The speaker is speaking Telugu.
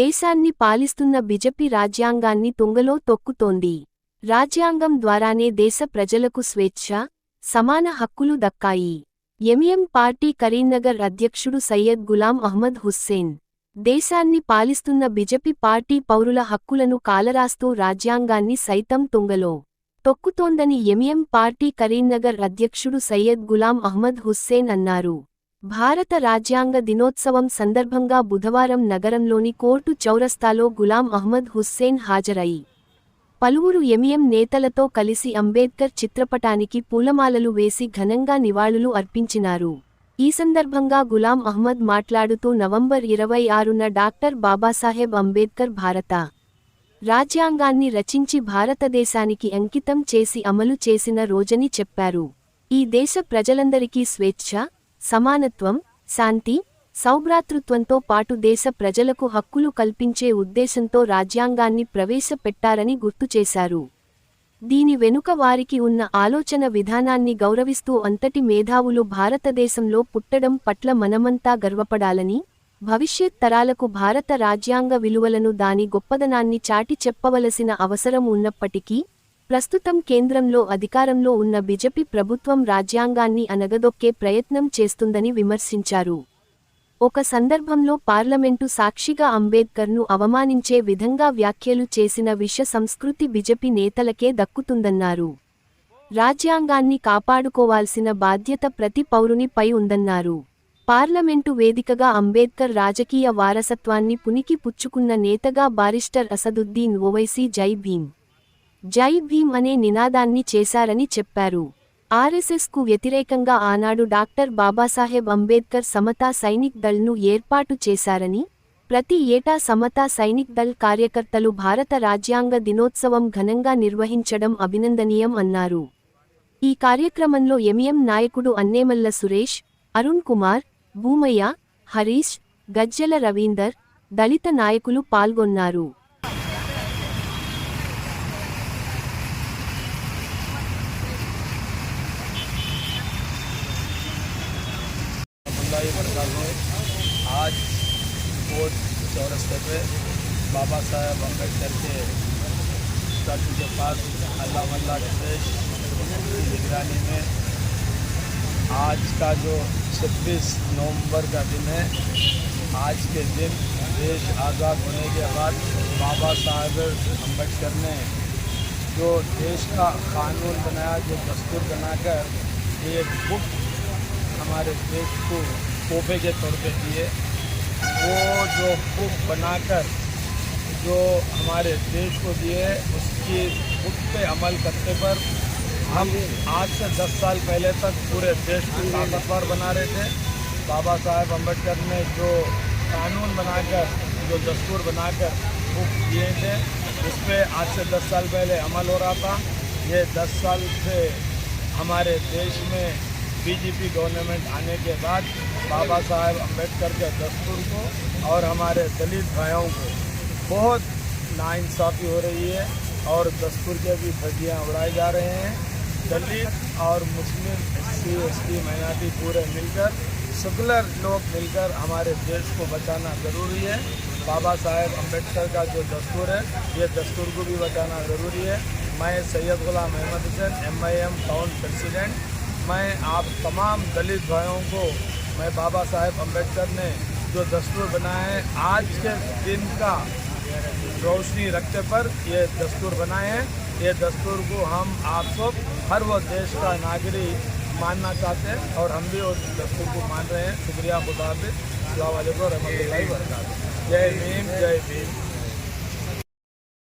దేశాన్ని పాలిస్తున్న బిజెపి రాజ్యాంగాన్ని తుంగలో తొక్కుతోంది. రాజ్యాంగం ద్వారానే దేశ ప్రజలకు స్వేచ్ఛ సమాన హక్కులు దక్కాయి. ఎంఎం పార్టీ కరీంనగర్ అధ్యక్షుడు సయ్యద్ గులాం అహ్మద్ హుస్సేన్ దేశాన్ని పాలిస్తున్న బిజెపి పార్టీ పౌరుల హక్కులను కాలరాస్తూ రాజ్యాంగాన్ని సైతం తుంగలో తొక్కుతోందని ఎంఎం పార్టీ కరీంనగర్ అధ్యక్షుడు సయ్యద్ గులాం అహ్మద్ హుస్సేన్ అన్నారు. భారత రాజ్యాంగ దినోత్సవం సందర్భంగా బుధవారం నగరంలోని కోర్టు చౌరస్తాలో గులాం అహ్మద్ హుస్సేన్ హాజరై పలువురు ఎంఎం నేతలతో కలిసి అంబేద్కర్ చిత్రపటానికి పూలమాలలు వేసి ఘనంగా నివాళులు అర్పించినారు. ఈ సందర్భంగా గులాం అహ్మద్ మాట్లాడుతూ నవంబర్ ఇరవై ఆరున డాక్టర్ బాబాసాహెబ్ అంబేద్కర్ భారత రాజ్యాంగాన్ని రచించి భారతదేశానికి అంకితం చేసి అమలు చేసిన రోజని చెప్పారు. ఈ దేశ ప్రజలందరికీ స్వేచ్ఛ సమానత్వం శాంతి సౌభ్రాతృత్వంతో పాటు దేశ ప్రజలకు హక్కులు కల్పించే ఉద్దేశంతో రాజ్యాంగాన్ని ప్రవేశపెట్టారని గుర్తుచేశారు దీని వెనుక వారికి ఉన్న ఆలోచన విధానాన్ని గౌరవిస్తూ అంతటి మేధావులు భారతదేశంలో పుట్టడం పట్ల మనమంతా గర్వపడాలని భవిష్యత్ తరాలకు భారత రాజ్యాంగ విలువలను దాని గొప్పదనాన్ని చాటి చెప్పవలసిన అవసరం ఉన్నప్పటికీ ప్రస్తుతం కేంద్రంలో అధికారంలో ఉన్న బిజెపి ప్రభుత్వం రాజ్యాంగాన్ని అనగదొక్కే ప్రయత్నం చేస్తుందని విమర్శించారు. ఒక సందర్భంలో పార్లమెంటు సాక్షిగా అంబేద్కర్ను అవమానించే విధంగా వ్యాఖ్యలు చేసిన విష సంస్కృతి బిజెపి నేతలకే దక్కుతుందన్నారు. రాజ్యాంగాన్ని కాపాడుకోవాల్సిన బాధ్యత ప్రతి పౌరునిపై ఉందన్నారు. పార్లమెంటు వేదికగా అంబేద్కర్ రాజకీయ వారసత్వాన్ని పునికి పుచ్చుకున్న నేతగా బారిస్టర్ అసదుద్దీన్ ఓవైసీ జై భీమ్. జై భీమ్ అనే నినాదాన్ని చేశారని చెప్పారు. ఆర్ఎస్ఎస్కు వ్యతిరేకంగా ఆనాడు డాక్టర్ బాబాసాహెబ్ అంబేద్కర్ సమతా సైనిక్ దళ్ను ఏర్పాటు చేశారని ప్రతి ఏటా సమతా సైనిక్ దళ్ కార్యకర్తలు భారత రాజ్యాంగ దినోత్సవం ఘనంగా నిర్వహించడం అభినందనీయం అన్నారు. ఈ కార్యక్రమంలో ఎంఎం నాయకుడు అన్నేమల్ల సురేష్ అరుణ్ కుమార్ భూమయ్య హరీష్ గజ్జల రవీందర్ దళిత నాయకులు పాల్గొన్నారు. अल्लाह बरकात हो। आज कोर्ट चौरस्ते पे बाबा साहेब अंबेडकर के स्टैचू के पास अल्लाह मल्ला की निगरानी में आज का जो 26 नवंबर का दिन है, आज के दिन देश आज़ाद होने के बाद बाबा साहेब अंबेडकर ने जो देश का कानून बनाया, जो दस्तूर बनाकर एक बुक हमारे देश को तोहफे के तौर पे दिए। वो जो बुक बनाकर जो हमारे देश को दिए, उसकी बुक पे अमल करने पर हम आज से 10 साल पहले तक पूरे देश को ताकतवर बना रहे थे। बाबा साहेब अंबेडकर ने जो कानून बनाकर, जो दस्तूर बनाकर बुक दिए थे, उस पर आज से 10 साल पहले अमल हो रहा था। ये 10 साल से हमारे देश में बीजेपी गवर्नमेंट आने के बाद बाबा साहेब अंबेडकर के दस्तूर को और हमारे दलित भाइयों को बहुत नाइंसाफ़ी हो रही है और दस्तूर के भी धज्जियाँ उड़ाए जा रहे हैं। दलित और मुस्लिम सी एस टी माइनॉरिटी पूरे मिलकर, सेकुलर लोग मिलकर हमारे देश को बचाना ज़रूरी है। बाबा साहेब अंबेडकर का जो दस्तूर है, ये दस्तूर को भी बचाना ज़रूरी है। मैं Syed Ghulam Ahmed Hussain M I M town president मैं आप तमाम दलित भाइयों को, मैं बाबा साहेब अंबेडकर ने जो दस्तूर बनाए हैं, आज के दिन का रोशनी रखते पर ये दस्तूर बनाए हैं। ये दस्तूर को हम आप सब, हर वो देश का नागरिक मानना चाहते हैं और हम भी उस दस्तूर को मान रहे हैं। शुक्रिया खुदा हाफिज़ अलैक्म रहमतुल्लाहि व जय भीम जय भीम।